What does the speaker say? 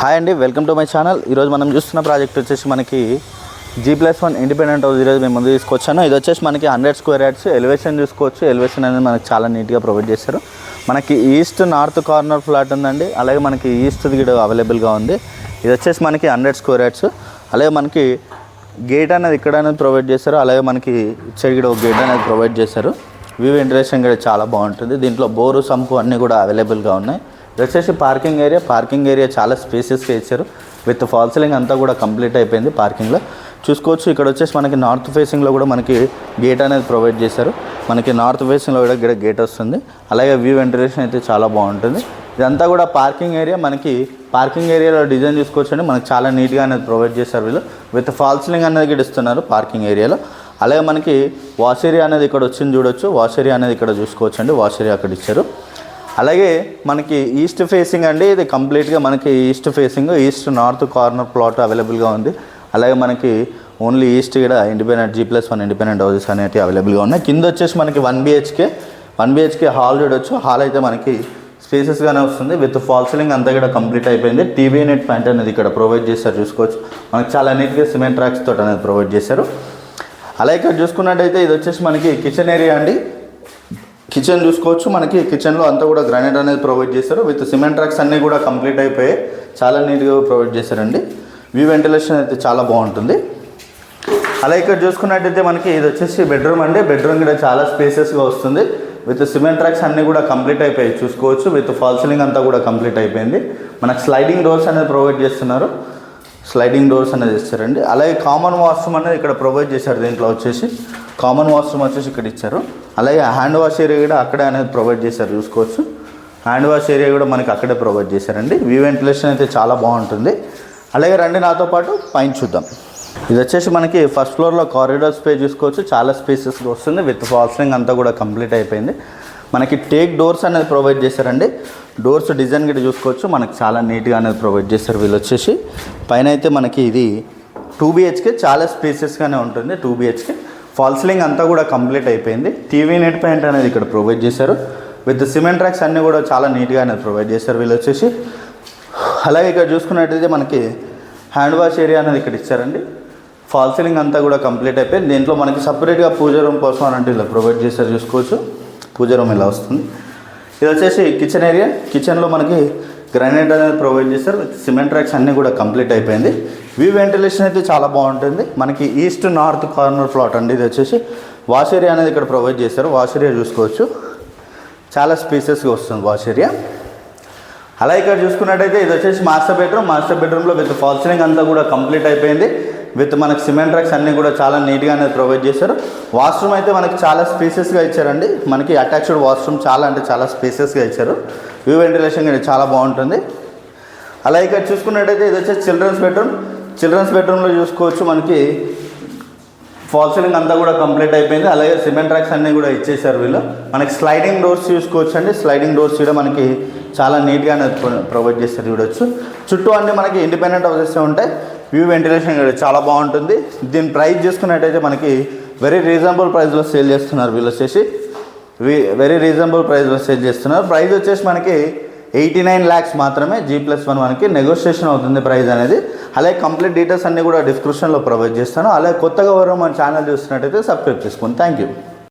Hi అండి welcome to my channel. ఈరోజు మనం చూస్తున్న ప్రాజెక్ట్ వచ్చేసి మనకి G plus one independent house ఈరోజు మేము ముందు తీసుకొచ్చాను. ఇది వచ్చేసి మనకి హండ్రెడ్ స్క్వేర్ యార్డ్స్ ఎలివేషన్ చూసుకోవచ్చు. ఎలివేషన్ అనేది మనకి చాలా నీట్గా ప్రొవైడ్ చేశారు. మనకి ఈస్ట్ నార్త్ కార్నర్ ఫ్లాట్ ఉందండి. అలాగే మనకి ఈస్ట్ కూడా అవైలబుల్గా ఉంది. ఇది వచ్చేసి మనకి హండ్రెడ్ స్క్వేర్ యార్డ్స్ అలాగే మనకి గేట్ అనేది ఇక్కడ అనేది ప్రొవైడ్ చేశారు. అలాగే మనకి ఇటు సైడ్ కూడా ఒక గేట్ అనేది ప్రొవైడ్ చేశారు. వ్యూ వెంటిలేషన్ కూడా చాలా బాగుంటుంది. దీంట్లో బోరు సంపు అన్నీ కూడా అవైలబుల్గా ఉన్నాయి. ఇది వచ్చేసి పార్కింగ్ ఏరియా పార్కింగ్ ఏరియా చాలా స్పేసెస్గా ఇచ్చారు. విత్ ఫాల్ సీలింగ్ అంతా కూడా కంప్లీట్ అయిపోయింది పార్కింగ్లో చూసుకోవచ్చు ఇక్కడ వచ్చేసి మనకి నార్త్ ఫేసింగ్లో కూడా మనకి గేట్ అనేది ప్రొవైడ్ చేశారు. మనకి నార్త్ ఫేసింగ్లో కూడా ఇక్కడ గేట్ వస్తుంది. అలాగే వ్యూ వెంటిలేషన్ అయితే చాలా బాగుంటుంది. ఇదంతా కూడా పార్కింగ్ ఏరియా మనకి పార్కింగ్ ఏరియాలో డిజైన్ చూసుకోవచ్చండి. మనకి చాలా నీట్గా అనేది ప్రొవైడ్ చేశారు వీళ్ళు. విత్ ఫాల్ సీలింగ్ అనేది కూడా ఇస్తున్నారు పార్కింగ్ ఏరియాలో అలాగే మనకి వాష్ ఏరియా అనేది ఇక్కడ వచ్చింది చూడొచ్చు. వాష్ ఏరియా అనేది ఇక్కడ చూసుకోవచ్చండి. వాష్ ఏరియా అక్కడ ఇచ్చారు. అలాగే మనకి ఈస్ట్ ఫేసింగ్ అండి ఇది కంప్లీట్గా మనకి east facing east north corner plot అవైలబుల్గా ఉంది. అలాగే మనకి ఓన్లీ ఈస్ట్ కూడా independent G plus one independent houses అనేవి అవైలబుల్గా ఉన్నాయి. కింద వచ్చేసి మనకి one BHK one BHK hall చూడొచ్చు హాల్ అయితే మనకి స్పేసెస్గానే వస్తుంది. విత్ ఫాల్ సీలింగ్ అంతా కూడా కంప్లీట్ అయిపోయింది. టీవీ నెట్ ప్యాంట్ అనేది ఇక్కడ ప్రొవైడ్ చేశారు చూసుకోవచ్చు. మనకి చాలా నీట్గా సిమెంట్ ట్రాక్స్ తోటి అనేది ప్రొవైడ్ చేశారు. అలాగే ఇక్కడ చూసుకున్నట్టయితే ఇది వచ్చేసి మనకి కిచెన్ ఏరియా అండి. కిచెన్ చూసుకోవచ్చు మనకి కిచెన్లో అంతా కూడా గ్రానైట్ అనేది ప్రొవైడ్ చేశారు విత్ సిమెంట్ ట్రాక్స్ అన్నీ కూడా కంప్లీట్ అయిపోయాయి చాలా నీట్గా ప్రొవైడ్ చేశారండి. వ్యూ వెంటిలేషన్ అయితే చాలా బాగుంటుంది. అలా ఇక్కడ చూసుకున్నట్టయితే మనకి ఇది వచ్చేసి బెడ్రూమ్ అండి. బెడ్రూమ్ కూడా చాలా స్పేసెస్గా వస్తుంది. విత్ సిమెంట్ ట్రాక్స్ అన్నీ కూడా కంప్లీట్ అయిపోయాయి. చూసుకోవచ్చు. విత్ ఫాల్ సీలింగ్ అంతా కూడా కంప్లీట్ అయిపోయింది. మనకు స్లైడింగ్ డోర్స్ అనేది ప్రొవైడ్ చేస్తున్నారు. స్లైడింగ్ డోర్స్ అనేది ఇచ్చారండి అలాగే కామన్ వాష్రూమ్ అనేది ఇక్కడ ప్రొవైడ్ చేశారు దీంట్లో వచ్చేసి. కామన్ వాష్రూమ్ వచ్చేసి ఇక్కడ ఇచ్చారు. అలాగే హ్యాండ్ వాష్ ఏరియా కూడా అక్కడే అనేది ప్రొవైడ్ చేశారు చూసుకోవచ్చు. హ్యాండ్ వాష్ ఏరియా కూడా మనకి అక్కడే ప్రొవైడ్ చేశారండి. వ్యూ వెంటిలేషన్ అయితే చాలా బాగుంటుంది. అలాగే రండి నాతో పాటు పైన చూద్దాం. ఇది వచ్చేసి మనకి ఫస్ట్ ఫ్లోర్లో కారిడార్ స్పేస్ చూసుకోవచ్చు. చాలా స్పేసెస్ వస్తుంది. విత్ ఫాల్సింగ్ అంతా కూడా కంప్లీట్ అయిపోయింది. మనకి టేక్ డోర్స్ అనేది ప్రొవైడ్ చేశారండి. డోర్స్ డిజైన్ గిట్ట చూసుకోవచ్చు. మనకి చాలా నీట్గా అనేది ప్రొవైడ్ చేశారు వీళ్ళు వచ్చేసి. పైన అయితే మనకి ఇది టూ బిహెచ్కే చాలా స్పేసెస్గానే ఉంటుంది టూ బిహెచ్కే. ఫాల్స్లింగ్ అంతా కూడా కంప్లీట్ అయిపోయింది. టీవీ నెట్ పెయింట్ అనేది ఇక్కడ ప్రొవైడ్ చేశారు. విత్ సిమెంట్ ట్రాక్స్ అన్నీ కూడా చాలా నీట్గా అనేది ప్రొవైడ్ చేశారు వీళ్ళు వచ్చేసి. అలాగే ఇక్కడ చూసుకున్నట్టయితే మనకి హ్యాండ్ వాష్ ఏరియా అనేది ఇక్కడ ఇచ్చారండి. ఫాల్ సీలింగ్ అంతా కూడా కంప్లీట్ అయిపోయింది. దీంట్లో మనకి సపరేట్గా పూజ రూమ్ కోసం అని అంటే ఇలా ప్రొవైడ్ చేశారు చూసుకోవచ్చు. పూజ రూమ్ ఇలా వస్తుంది. ఇది వచ్చేసి కిచెన్ ఏరియా కిచెన్లో మనకి గ్రానైట్ అనేది ప్రొవైడ్ చేశారు సిమెంట్ ట్రాక్స్ అన్నీ కూడా కంప్లీట్ అయిపోయింది. వ్యూ వెంటిలేషన్ అయితే చాలా బాగుంటుంది. మనకి ఈస్ట్ నార్త్ కార్నర్ ప్లాట్ అండి. ఇది వచ్చేసి వాష్ ఏరియా అనేది ఇక్కడ ప్రొవైడ్ చేశారు వాష్ ఏరియా చూసుకోవచ్చు. చాలా స్పేసెస్గా వస్తుంది వాష్ ఏరియా అలా ఇక్కడ చూసుకున్నట్టయితే ఇది వచ్చేసి మాస్టర్ బెడ్రూమ్ మాస్టర్ బెడ్రూమ్లో విత్ ఫాల్ సీలింగ్ అంతా కూడా కంప్లీట్ అయిపోయింది. విత్ మనకి సిమెంట్ ట్రాక్స్ అన్నీ కూడా చాలా నీట్గానే ప్రొవైడ్ చేశారు. వాష్రూమ్ అయితే మనకి చాలా స్పేసెస్గా ఇచ్చారండి. మనకి అటాచ్డ్ వాష్రూమ్ చాలా అంటే చాలా స్పేసెస్గా ఇచ్చారు. వ్యూ వెంటిలేషన్ కానీ చాలా బాగుంటుంది. అలా ఇక్కడ చూసుకున్నట్టయితే ఇది వచ్చేసి చిల్డ్రన్స్ బెడ్రూమ్ చిల్డ్రన్స్ బెడ్రూమ్లో చూసుకోవచ్చు మనకి ఫాల్ సీలింగ్ అంతా కూడా కంప్లీట్ అయిపోయింది. అలాగే సిమెంట్ ట్రాక్స్ అన్నీ కూడా ఇచ్చేసారు వీళ్ళు. మనకి స్లైడింగ్ డోర్స్ చూసుకోవచ్చు అండి. స్లైడింగ్ డోర్స్ కూడా మనకి చాలా నీట్గా ప్రొవైడ్ చేస్తారు చూడొచ్చు. చుట్టూ అన్నీ మనకి ఇండిపెండెంట్ హౌసెస్ ఉంటాయి. వ్యూ వెంటిలేషన్ కూడా చాలా బాగుంటుంది. దీని ప్రైస్ చూసుకున్నట్టయితే మనకి వెరీ రీజనబుల్ ప్రైస్లో సేల్ చేస్తున్నారు వీళ్ళు వచ్చేసి. వెరీ రీజనబుల్ ప్రైస్లో సేల్ చేస్తున్నారు. ప్రైస్ వచ్చేసి మనకి ఎయిటీ నైన్ ల్యాక్స్ మాత్రమే జీ ప్లస్ వన్ మనకి నెగోషియేషన్ అవుతుంది ప్రైస్ అనేది. అలాగే కంప్లీట్ డీటెయిల్స్ అన్నీ కూడా డిస్క్రిప్షన్లో ప్రొవైడ్ చేస్తాను. అలాగే కొత్తగా ఎవరో మన ఛానల్ చూస్తున్నట్టయితే సబ్స్క్రైబ్ చేసుకోండి థ్యాంక్ యూ